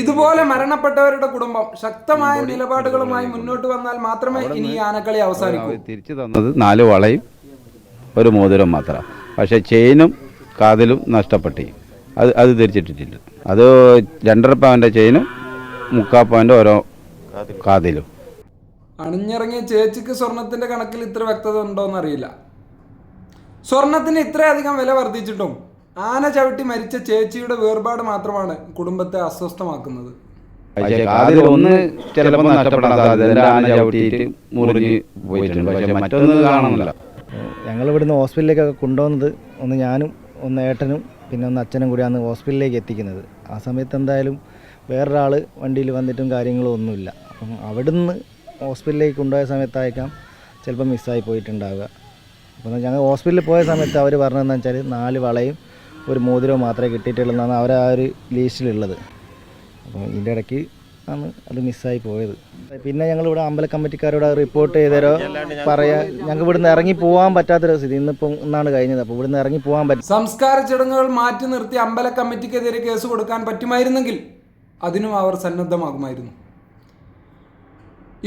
ഇതുപോലെ മരണപ്പെട്ടവരുടെ കുടുംബം ശക്തമായ നിലപാടുകളുമായി മുന്നോട്ട് വന്നാൽ മാത്രമേ ഇനി ആനക്കളി അവസാനിക്കൂ. തിരിച്ചു തന്നത്. നാല് വളയും ഒരു മോതിരം മാത്രം. പക്ഷേ ചെയിനും കാതിലും നഷ്ടപ്പെട്ടു. അത് അത് തിരിച്ചിട്ടിട്ടില്ല. അത് രണ്ടര പവന്റെ ചെയിനും മുക്കാൽ പവന്റെ ഓരോ കാതിലും. അണിഞ്ഞിറങ്ങിയ ചേച്ചിക്ക് സ്വർണത്തിന്റെ കണക്കിൽ ഇത്ര വ്യക്തത ഉണ്ടോ അറിയില്ല സ്വർണത്തിന് ഇത്രയധികം വില വർദ്ധിച്ചിട്ടും ആന ചവിട്ടി മരിച്ച ചേച്ചിയുടെ വേർപാട് മാത്രമാണ് കുടുംബത്തെ അസ്വസ്ഥമാക്കുന്നത്. പക്ഷേ ഒന്ന് ചിലപ്പോൾ നഷ്ടപ്പെടാൻ സാധ്യത ആന ചവിട്ടിയിട്ട് മുറിഞ്ഞ് പോയിട്ടുണ്ട്. പക്ഷേ മറ്റൊന്ന് കാണുന്നില്ല. ഞങ്ങൾ ഇവിടുന്ന് ഹോസ്പിറ്റലിലേക്കൊക്കെ കൊണ്ടുവന്നത് ഒന്ന് ഞാനും ഒന്ന് ഏട്ടനും പിന്നെ ഒന്ന് അച്ഛനും കൂടിയാണ് ഹോസ്പിറ്റലിലേക്ക് എത്തിക്കുന്നത്. ആ സമയത്ത് എന്തായാലും വേറൊരാൾ വണ്ടിയിൽ വന്നിട്ടും കാര്യങ്ങളും ഒന്നുമില്ല. അപ്പം അവിടുന്ന് ഹോസ്പിറ്റലിലേക്ക് കൊണ്ടുപോയ സമയത്തായേക്കാം ചിലപ്പോൾ മിസ്സായി പോയിട്ടുണ്ടാവുക. അപ്പം ഞങ്ങൾ ഹോസ്പിറ്റലിൽ പോയ സമയത്ത് അവർ പറഞ്ഞതെന്ന് വെച്ചാൽ നാല് വളയും ഒരു മോതിരം മാത്രമേ കിട്ടിയിട്ടുള്ളൂ എന്നാണ് അവർ ആ ഒരു ലീസ്റ്റിലുള്ളത് അപ്പോൾ ഇതിന്റെ ഇടയ്ക്ക് ആണ് അത് മിസ്സായി പോയത്. പിന്നെ ഞങ്ങൾ ഇവിടെ അമ്പല കമ്മിറ്റിക്കാരോട് റിപ്പോർട്ട് ചെയ്തരോ പറയാ ഞങ്ങൾക്ക് ഇവിടുന്ന് ഇറങ്ങി പോകാൻ പറ്റാത്തൊരു സ്ഥിതി. ഇന്നിപ്പം ഇന്നാണ് കഴിഞ്ഞത്. അപ്പോൾ ഇവിടുന്ന് ഇറങ്ങി പോകാൻ പറ്റും സംസ്കാര ചടങ്ങുകൾ മാറ്റി നിർത്തി അമ്പല കമ്മിറ്റിക്കെതിരെ കേസ് കൊടുക്കാൻ പറ്റുമായിരുന്നെങ്കിൽ അതിനും അവർ സന്നദ്ധമാകുമായിരുന്നു.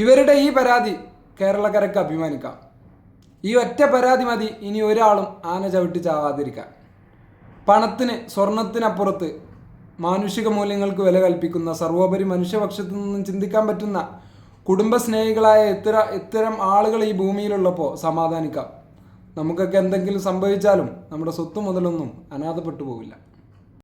ഇവരുടെ ഈ പരാതി കേരളക്കരക്ക് അഭിമാനിക്കാം. ഈ ഒറ്റ പരാതി മതി. ഇനി ഒരാളും ആന ചവിട്ടി ചാവാതിരിക്കാൻ. പണത്തിന് സ്വർണത്തിനപ്പുറത്ത് മാനുഷിക മൂല്യങ്ങൾക്ക് വില കൽപ്പിക്കുന്ന സർവോപരി മനുഷ്യപക്ഷത്തു നിന്നും ചിന്തിക്കാൻ പറ്റുന്ന കുടുംബസ്നേഹികളായ ഇത്തര ഇത്തരം ആളുകൾ ഈ ഭൂമിയിലുള്ളപ്പോൾ സമാധാനിക്കാം. നമുക്കൊക്കെ എന്തെങ്കിലും സംഭവിച്ചാലും നമ്മുടെ സ്വത്ത് മുതലൊന്നും അനാഥപ്പെട്ടു പോവില്ല.